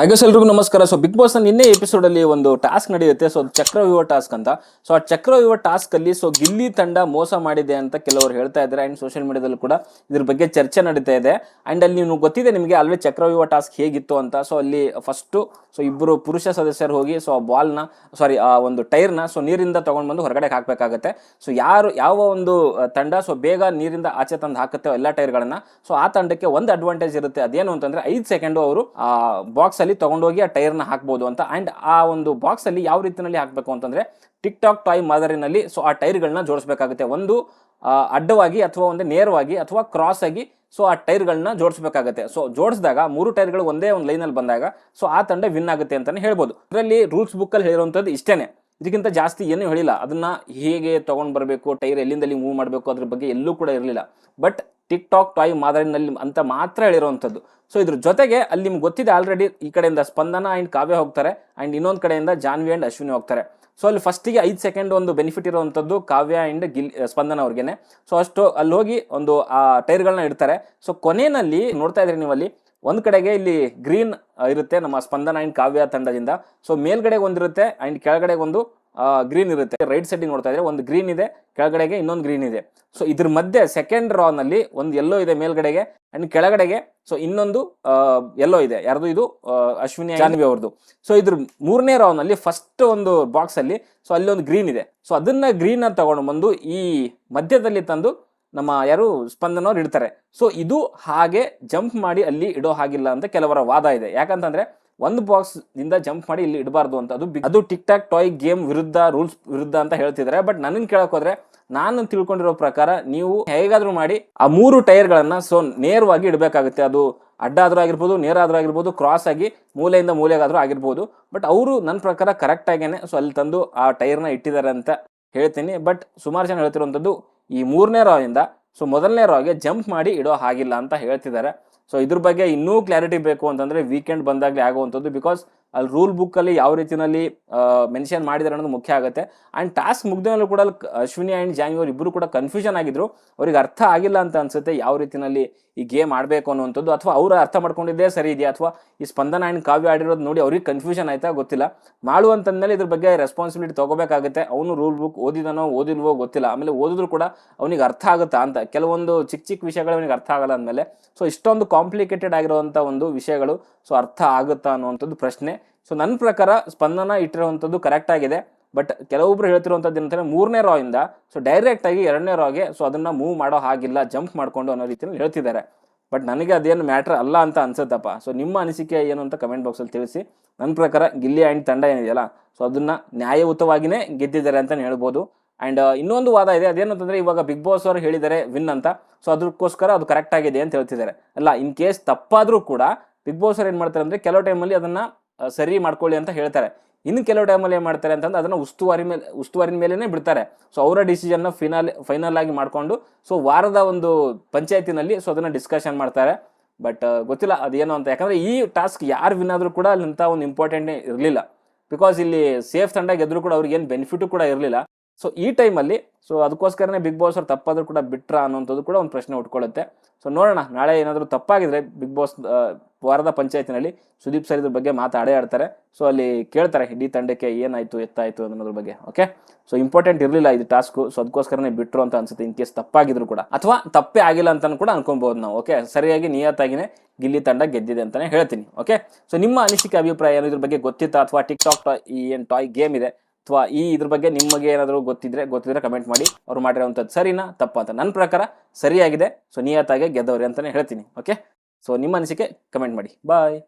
ಹಾಗೆ ಎಲ್ರಿಗೂ ನಮಸ್ಕಾರ. ಸೊ ಬಿಗ್ ಬಾಸ್ ನಿನ್ನೆ ಎಪಿಸೋಡ್ ಅಲ್ಲಿ ಒಂದು ಟಾಸ್ಕ್ ನಡೆಯುತ್ತೆ. ಸೊ ಚಕ್ರವ್ಯೂಹ ಟಾಸ್ಕ್ ಅಂತ. ಸೊ ಆ ಚಕ್ರವ್ಯೂಹ ಟಾಸ್ಕ್ ಅಲ್ಲಿ ಸೊ ಗಿಲ್ಲಿ ತಂಡ ಮೋಸ ಮಾಡಿದೆ ಅಂತ ಕೆಲವರು ಹೇಳ್ತಾ ಇದ್ದಾರೆ. ಅಂಡ್ ಸೋಷಿಯಲ್ ಮೀಡಿಯಾದಲ್ಲಿ ಕೂಡ ಇದ್ರ ಬಗ್ಗೆ ಚರ್ಚೆ ನಡೀತಾ ಇದೆ. ಅಂಡ್ ಅಲ್ಲಿ ನೀವು ಗೊತ್ತಿದೆ ನಿಮಗೆ ಅಲ್ವೇ ಚಕ್ರವ್ಯೂಹ ಟಾಸ್ಕ್ ಹೇಗಿತ್ತು ಅಂತ. ಸೊ ಅಲ್ಲಿ ಫಸ್ಟ್ ಸೊ ಇಬ್ಬರು ಪುರುಷ ಸದಸ್ಯರು ಹೋಗಿ ಸೊ ಆ ಬಾಲ್ನ ಸಾರಿ ಆ ಒಂದು ಟೈರ್ನ ಸೊ ನೀರಿಂದ ತಗೊಂಡ್ ಬಂದು ಹೊರಗಡೆ ಹಾಕಬೇಕಾಗತ್ತೆ. ಸೊ ಯಾರು, ಯಾವ ಒಂದು ತಂಡ ಸೊ ಬೇಗ ನೀರಿಂದ ಆಚೆ ತಂದು ಹಾಕುತ್ತೆ ಎಲ್ಲ ಟೈರ್ಗಳನ್ನ ಸೊ ಆ ತಂಡಕ್ಕೆ ಒಂದು ಅಡ್ವಾಂಟೇಜ್ ಇರುತ್ತೆ. ಅದೇನು ಅಂತಂದ್ರೆ ಐದು ಸೆಕೆಂಡು ಅವರು, ಆ ಬಾಕ್ಸ್ ಅಲ್ಲಿ ತೊಗೊಂಡೋಗಿ ಆ ಟೈರ್ನ ಹಾಕ್ಬೋದು ಅಂತ. ಆ್ಯಂಡ್ ಆ ಒಂದು ಬಾಕ್ಸಲ್ಲಿ ಯಾವ ರೀತಿಯಲ್ಲಿ ಹಾಕಬೇಕು ಅಂತಂದರೆ ಟಿಕ್ ಟಾಕ್ ಟಾಯ್ ಮಾದರಿನಲ್ಲಿ ಸೊ ಆ ಟೈರ್ಗಳನ್ನ ಜೋಡಿಸ್ಬೇಕಾಗುತ್ತೆ. ಒಂದು ಅಡ್ಡವಾಗಿ ಅಥವಾ ಒಂದು ನೇರವಾಗಿ ಅಥವಾ ಕ್ರಾಸ್ ಆಗಿ ಸೊ ಆ ಟೈರ್ಗಳನ್ನ ಜೋಡಿಸಬೇಕಾಗುತ್ತೆ. ಸೊ ಜೋಡಿಸಿದಾಗ ಮೂರು ಟೈರ್ಗಳು ಒಂದೇ ಒಂದು ಲೈನಲ್ಲಿ ಬಂದಾಗ ಸೊ ಆ ತಂಡ ವಿನ್ ಆಗುತ್ತೆ ಅಂತಲೇ ಹೇಳ್ಬೋದು. ಅದರಲ್ಲಿ ರೂಲ್ಸ್ ಬುಕ್ಕಲ್ಲಿ ಹೇಳಿರುವಂಥದ್ದು ಇಷ್ಟೇನೆ. ಇದಕ್ಕಿಂತ ಜಾಸ್ತಿ ಏನೂ ಹೇಳಿಲ್ಲ. ಅದನ್ನ ಹೇಗೆ ತೊಗೊಂಡು ಬರಬೇಕು, ಟೈರ್ ಎಲ್ಲಿಂದಲ್ಲಿ ಮೂವ್ ಮಾಡಬೇಕು ಅದ್ರ ಬಗ್ಗೆ ಎಲ್ಲೂ ಕೂಡ ಇರಲಿಲ್ಲ. ಬಟ್ ಟಿಕ್ ಟಾಕ್ ಟಾಯ್ ಮಾದರಿನಲ್ಲಿ ಅಂತ ಮಾತ್ರ ಹೇಳಿರುವಂಥದ್ದು. ಸೊ ಇದ್ರ ಜೊತೆಗೆ ಅಲ್ಲಿ ನಿಮ್ಗೆ ಗೊತ್ತಿದೆ ಆಲ್ರೆಡಿ ಈ ಕಡೆಯಿಂದ ಸ್ಪಂದನ ಆ್ಯಂಡ್ ಕಾವ್ಯ ಹೋಗ್ತಾರೆ ಆ್ಯಂಡ್ ಇನ್ನೊಂದು ಕಡೆಯಿಂದ ಜಾನ್ವಿ ಆ್ಯಂಡ್ ಅಶ್ವಿನಿ ಹೋಗ್ತಾರೆ. ಸೊ ಅಲ್ಲಿ ಫಸ್ಟಿಗೆ ಐದು ಸೆಕೆಂಡ್ ಒಂದು ಬೆನಿಫಿಟ್ ಇರುವಂಥದ್ದು ಕಾವ್ಯ ಆ್ಯಂಡ್ ಗಿಲ್ ಸ್ಪಂದನ ಅವ್ರಿಗೆ ಸೊ ಅಷ್ಟು ಅಲ್ಲಿ ಹೋಗಿ ಒಂದು, ಆ ಟೈರ್ಗಳನ್ನ ಇಡ್ತಾರೆ. ಸೊ ಕೊನೆಯಲ್ಲಿ ನೋಡ್ತಾ ಇದ್ರಿ ನೀವು ಅಲ್ಲಿ ಒಂದು ಕಡೆಗೆ ಇಲ್ಲಿ ಗ್ರೀನ್ ಇರುತ್ತೆ ನಮ್ಮ ಸ್ಪಂದನ ಆ್ಯಂಡ್ ಕಾವ್ಯ ತಂಡದಿಂದ. ಸೊ ಮೇಲ್ಗಡೆಗೆ ಒಂದಿರುತ್ತೆ ಆ್ಯಂಡ್ ಕೆಳಗಡೆಗೆ ಒಂದು ಗ್ರೀನ್ ಇರುತ್ತೆ. ರೈಟ್ ಸೈಡ್ ನೋಡ್ತಾ ಇದ್ರೆ ಒಂದು ಗ್ರೀನ್ ಇದೆ ಕೆಳಗಡೆಗೆ ಇನ್ನೊಂದು ಗ್ರೀನ್ ಇದೆ. ಸೊ ಇದ್ರ ಮಧ್ಯೆ ಸೆಕೆಂಡ್ ರಾ ನಲ್ಲಿ ಒಂದು ಎಲ್ಲೋ ಇದೆ ಮೇಲ್ಗಡೆಗೆ ಅಂಡ್ ಕೆಳಗಡೆಗೆ ಸೊ ಇನ್ನೊಂದು ಎಲ್ಲೋ ಇದೆ. ಯಾರ್ದು ಇದು? ಅಶ್ವಿನಿ ಜಾನ್ವಿ ಅವ್ರದ್ದು ಸೊ ಇದ್ರ ಮೂರನೇ ರಾ ನಲ್ಲಿ ಫಸ್ಟ್ ಒಂದು ಬಾಕ್ಸ್ ಅಲ್ಲಿ ಸೊ ಅಲ್ಲಿ ಒಂದು ಗ್ರೀನ್ ಇದೆ. ಸೊ ಅದನ್ನ ಗ್ರೀನ್ ಅಂತ ತಗೊಂಡು ಬಂದು ಈ ಮಧ್ಯದಲ್ಲಿ ತಂದು ನಮ್ಮ ಯಾರು ಸ್ಪಂದನ ಅವ್ರು ಇಡ್ತಾರೆ. ಸೊ ಇದು ಹಾಗೆ ಜಂಪ್ ಮಾಡಿ ಅಲ್ಲಿ ಇಡೋ ಹಾಗಿಲ್ಲ ಅಂತ ಕೆಲವರ ವಾದ ಇದೆ. ಯಾಕಂತಂದ್ರೆ ಒಂದು ಬಾಕ್ಸ್ನಿಂದ ಜಂಪ್ ಮಾಡಿ ಇಲ್ಲಿ ಇಡಬಾರ್ದು ಅಂತ. ಅದು ಅದು ಟಿಕ್ ಟಾಕ್ ಟಾಯ್ ಗೇಮ್ ವಿರುದ್ಧ ರೂಲ್ಸ್ ವಿರುದ್ಧ ಅಂತ ಹೇಳ್ತಿದ್ದಾರೆ ಬಟ್ ನನ್ನ ಕೇಳಕ್ ಹೋದ್ರೆ, ನಾನು ತಿಳ್ಕೊಂಡಿರೋ ಪ್ರಕಾರ ನೀವು ಹೇಗಾದ್ರೂ ಮಾಡಿ ಆ ಮೂರು ಟೈರ್ಗಳನ್ನ ಸೊ ನೇರವಾಗಿ ಇಡಬೇಕಾಗುತ್ತೆ. ಅದು ಅಡ್ಡ ಆದ್ರೂ ಆಗಿರ್ಬೋದು ನೇರ ಆದ್ರೂ ಆಗಿರ್ಬೋದು ಕ್ರಾಸ್ ಆಗಿ ಮೂಲೆಯಿಂದ ಮೂಲೆಗಾದ್ರೂ ಆಗಿರ್ಬೋದು. ಬಟ್ ಅವರು ನನ್ನ ಪ್ರಕಾರ ಕರೆಕ್ಟ್ ಆಗೇನೆ. ಸೊ ಅಲ್ಲಿ ತಂದು ಆ ಟೈರ್ನ ಇಟ್ಟಿದ್ದಾರೆ ಅಂತ ಹೇಳ್ತೀನಿ. ಬಟ್ ಸುಮಾರು ಜನ ಹೇಳ್ತಿರುವಂಥದ್ದು ಈ ಮೂರನೇ ರಾವಿಂದ ಸೊ ಮೊದಲನೇ ರಾವಿಗೆ ಜಂಪ್ ಮಾಡಿ ಇಡೋ ಹಾಗಿಲ್ಲ ಅಂತ ಹೇಳ್ತಿದ್ದಾರೆ ಸೊ ಇದ್ರ ಬಗ್ಗೆ ಇನ್ನೂ ಕ್ಲಾರಿಟಿ ಬೇಕು ಅಂತಂದ್ರೆ ವೀಕೆಂಡ್ ಬಂದಾಗಲೇ ಆಗುವಂಥದ್ದು ಬಿಕಾಸ್ ಅಲ್ಲಿ ರೂಲ್ ಬುಕ್ಕಲ್ಲಿ ಯಾವ ರೀತಿಯಲ್ಲಿ ಮೆನ್ಷನ್ ಮಾಡಿದ್ದಾರೆ ಅನ್ನೋದು ಮುಖ್ಯ ಆಗುತ್ತೆ. ಆ್ಯಂಡ್ ಟಾಸ್ಕ್ ಮುಗ್ದ ಮೇಲೂ ಕೂಡ ಅಶ್ವಿನಿ ಆ್ಯಂಡ್ ಜಾನ್ವಿ ಅವರು ಇಬ್ಬರು ಕೂಡ ಕನ್ಫ್ಯೂಷನ್ ಆಗಿದ್ರು. ಅವ್ರಿಗೆ ಅರ್ಥ ಆಗಿಲ್ಲ ಅಂತ ಅನ್ಸುತ್ತೆ ಯಾವ ರೀತಿಯಲ್ಲಿ ಈ ಗೇಮ್ ಆಡಬೇಕು ಅನ್ನುವಂಥದ್ದು ಅಥವಾ ಅವರು ಅರ್ಥ ಮಾಡ್ಕೊಂಡಿದ್ದೇ ಸರಿ ಇದೆಯಾ ಅಥವಾ ಈ ಸ್ಪಂದನ ಆ್ಯಂಡ್ ಕಾವ್ಯ ಆಡಿರೋದು ನೋಡಿ ಅವ್ರಿಗೆ ಕನ್ಫ್ಯೂಷನ್ ಆಯ್ತಾ ಗೊತ್ತಿಲ್ಲ. ಮಾಡು ಮೇಲೆ ಇದ್ರ ಬಗ್ಗೆ ರೆಸ್ಪಾನ್ಸಿಬಿಲಿಟಿ ತಗೋಬೇಕಾಗುತ್ತೆ. ಅವನು ರೂಲ್ ಬುಕ್ ಓದಿದನೋ ಓದಿಲ್ವೋ ಗೊತ್ತಿಲ್ಲ. ಆಮೇಲೆ ಓದಿದ್ರು ಕೂಡ ಅವನಿಗೆ ಅರ್ಥ ಆಗುತ್ತಾ ಅಂತ. ಕೆಲವೊಂದು ಚಿಕ್ಕ ಚಿಕ್ಕ ವಿಷಯಗಳು ಅವನಿಗೆ ಅರ್ಥ ಆಗಲ್ಲ ಅಂದಮೇಲೆ. ಸೊ ಇಷ್ಟೊಂದು ಕಾಂಪ್ಲಿಕೇಟೆಡ್ ಆಗಿರುವಂಥ ಒಂದು ವಿಷಯಗಳು. ಸೊ ಅರ್ಥ ಆಗುತ್ತಾ ಅನ್ನುವಂಥದ್ದು ಪ್ರಶ್ನೆ. ಸೊ ನನ್ನ ಪ್ರಕಾರ ಸ್ಪಂದನ ಇಟ್ಟಿರುವಂಥದ್ದು ಕರೆಕ್ಟ್ ಆಗಿದೆ. ಬಟ್ ಕೆಲವೊಬ್ರು ಹೇಳ್ತಿರುವಂಥದ್ದು ಏನಂತಂದರೆ ಮೂರನೇ ರಾ ಇಂದ ಸೊ ಡೈರೆಕ್ಟ್ ಆಗಿ ಎರಡನೇ ರಾಗೆ ಸೊ ಅದನ್ನ ಮೂವ್ ಮಾಡೋ ಹಾಗಿಲ್ಲ ಜಂಪ್ ಮಾಡಿಕೊಂಡು ಅನ್ನೋ ರೀತಿಯಲ್ಲಿ ಹೇಳ್ತಿದ್ದಾರೆ. ಬಟ್ ನನಗೆ ಅದೇನು ಮ್ಯಾಟ್ರ್ ಅಲ್ಲ ಅಂತ ಅನ್ಸುತ್ತಪ್ಪ. ಸೊ ನಿಮ್ಮ ಅನಿಸಿಕೆ ಏನು ಅಂತ ಕಮೆಂಟ್ ಬಾಕ್ಸಲ್ಲಿ ತಿಳಿಸಿ. ನನ್ನ ಪ್ರಕಾರ ಗಿಲ್ಲಿ ಆ್ಯಂಡ್ ತಂಡ ಏನಿದೆಯಲ್ಲ ಸೊ ಅದನ್ನ ನ್ಯಾಯಯುತವಾಗಿಯೇ ಗೆದ್ದಿದ್ದಾರೆ ಅಂತಲೇ ಹೇಳ್ಬೋದು. ಆ್ಯಂಡ್ ಇನ್ನೊಂದು ವಾದ ಇದೆ. ಅದೇನಂತಂದರೆ ಇವಾಗ ಬಿಗ್ ಬಾಸ್ ಅವರು ಹೇಳಿದ್ದಾರೆ ವಿನ್ ಅಂತ. ಸೊ ಅದಕ್ಕೋಸ್ಕರ ಅದು ಕರೆಕ್ಟ್ ಆಗಿದೆ ಅಂತ ಹೇಳ್ತಿದ್ದಾರೆ. ಅಲ್ಲ ಇನ್ ಕೇಸ್ ತಪ್ಪಾದರೂ ಕೂಡ ಬಿಗ್ ಬಾಸ್ ಅವ್ರು ಏನು ಮಾಡ್ತಾರೆ ಅಂದರೆ, ಕೆಲವು ಟೈಮಲ್ಲಿ ಅದನ್ನ ಸರಿ ಮಾಡ್ಕೊಳ್ಳಿ ಅಂತ ಹೇಳ್ತಾರೆ. ಇನ್ನು ಕೆಲವು ಟೈಮಲ್ಲಿ ಏನು ಮಾಡ್ತಾರೆ ಅಂತಂದ್ರೆ ಅದನ್ನು ಉಸ್ತುವಾರಿ ಮೇಲೆ, ಉಸ್ತುವಾರಿನ ಮೇಲೇ ಬಿಡ್ತಾರೆ. ಸೊ ಅವರ ಡಿಸಿಷನ್ನ ಫಿನಾಲ್ ಫೈನಲ್ ಆಗಿ ಮಾಡಿಕೊಂಡು ಸೊ ವಾರದ ಒಂದು ಪಂಚಾಯತಿನಲ್ಲಿ ಸೊ ಅದನ್ನು ಡಿಸ್ಕಷನ್ ಮಾಡ್ತಾರೆ. ಬಟ್ ಗೊತ್ತಿಲ್ಲ ಅದೇನು ಅಂತ. ಯಾಕಂದರೆ ಈ ಟಾಸ್ಕ್ ಯಾರು ವಿನ್ ಆದರೂ ಕೂಡ ಅಲ್ಲಿಂತ ಒಂದು ಇಂಪಾರ್ಟೆಂಟ್ ಇರಲಿಲ್ಲ. ಬಿಕಾಸ್ ಇಲ್ಲಿ ಸೇಫ್ ತಂಡ ಗೆದ್ರು ಕೂಡ ಅವ್ರಿಗೆ ಏನು ಬೆನಿಫಿಟು ಕೂಡ ಇರಲಿಲ್ಲ. ಸೊ ಈ ಟೈಮಲ್ಲಿ ಸೊ ಅದಕ್ಕೋಸ್ಕರನೇ ಬಿಗ್ ಬಾಸ್ ಅವ್ರು ತಪ್ಪಾದರೂ ಕೂಡ ಬಿಟ್ರಾ ಅನ್ನೋಂಥದ್ದು ಕೂಡ ಒಂದು ಪ್ರಶ್ನೆ ಉಟ್ಕೊಳ್ಳುತ್ತೆ. ಸೊ ನೋಡೋಣ, ನಾಳೆ ಏನಾದರೂ ತಪ್ಪಾಗಿದ್ರೆ ಬಿಗ್ ಬಾಸ್ ವಾರದ ಪಂಚಾಯತಿನಲ್ಲಿ ಸುದೀಪ್ ಸರ್ ಇದ್ರ ಬಗ್ಗೆ ಮಾತಾಡೇ ಆಡ್ತಾರೆ ಸೊ ಅಲ್ಲಿ ಕೇಳ್ತಾರೆ, ಇಡೀ ತಂಡಕ್ಕೆ ಏನಾಯಿತು, ಎತ್ತಾಯಿತು ಅನ್ನೋದ್ರ ಬಗ್ಗೆ ಓಕೆ ಸೊ ಇಂಪಾರ್ಟೆಂಟ್ ಇರಲಿಲ್ಲ ಇದು ಟಾಸ್ಕು ಸೊ ಅದಕ್ಕೋಸ್ಕರನೇ ಬಿಟ್ರು ಅಂತ ಅನ್ಸುತ್ತೆ ಇನ್ ಕೇಸ್ ತಪ್ಪಾಗಿದ್ರು ಕೂಡ. ಅಥವಾ ತಪ್ಪೇ ಆಗಿಲ್ಲ ಅಂತಲೂ ಕೂಡ ಅನ್ಕೊಬಹುದು ನಾವು ಓಕೆ ಸರಿಯಾಗಿ ನಿಯತ್ತಾಗಿನೇ ಗಿಲ್ಲಿ ತಂಡ ಗೆದ್ದಿದೆ ಅಂತಾನೆ ಹೇಳ್ತೀನಿ ಓಕೆ ಸೊ ನಿಮ್ಮ ಅನಿಸಿಕೆ, ಅಭಿಪ್ರಾಯ ಏನೋ? ಇದ್ರ ಬಗ್ಗೆ ಗೊತ್ತಿತ್ತಾ? ಅಥವಾ ಟಿಕ್ ಟಾಕ್ ಈ ಏನು ಟಾಯ್ ಗೇಮ್ ಇದೆ? ಅಥವಾ ಈ ಇದ್ರ ಬಗ್ಗೆ ನಿಮಗೆ ಏನಾದರೂ ಗೊತ್ತಿದ್ರೆ ಗೊತ್ತಿದ್ರೆ ಕಮೆಂಟ್ ಮಾಡಿ. ಅವ್ರು ಮಾಡಿರೋವಂಥದ್ದು ಸರಿನಾ, ತಪ್ಪ ಅಂತ. ನನ್ನ ಪ್ರಕಾರ ಸರಿಯಾಗಿದೆ. ಸೊ ನಿಯತ್ತಾಗೆ ಗೆದ್ದವ್ರಿ ಅಂತಾನೆ ಹೇಳ್ತೀನಿ. ಓಕೆ ಸೊ ನಿಮ್ಮ ಅನಿಸಿಕೆ ಕಮೆಂಟ್ ಮಾಡಿ. ಬಾಯ್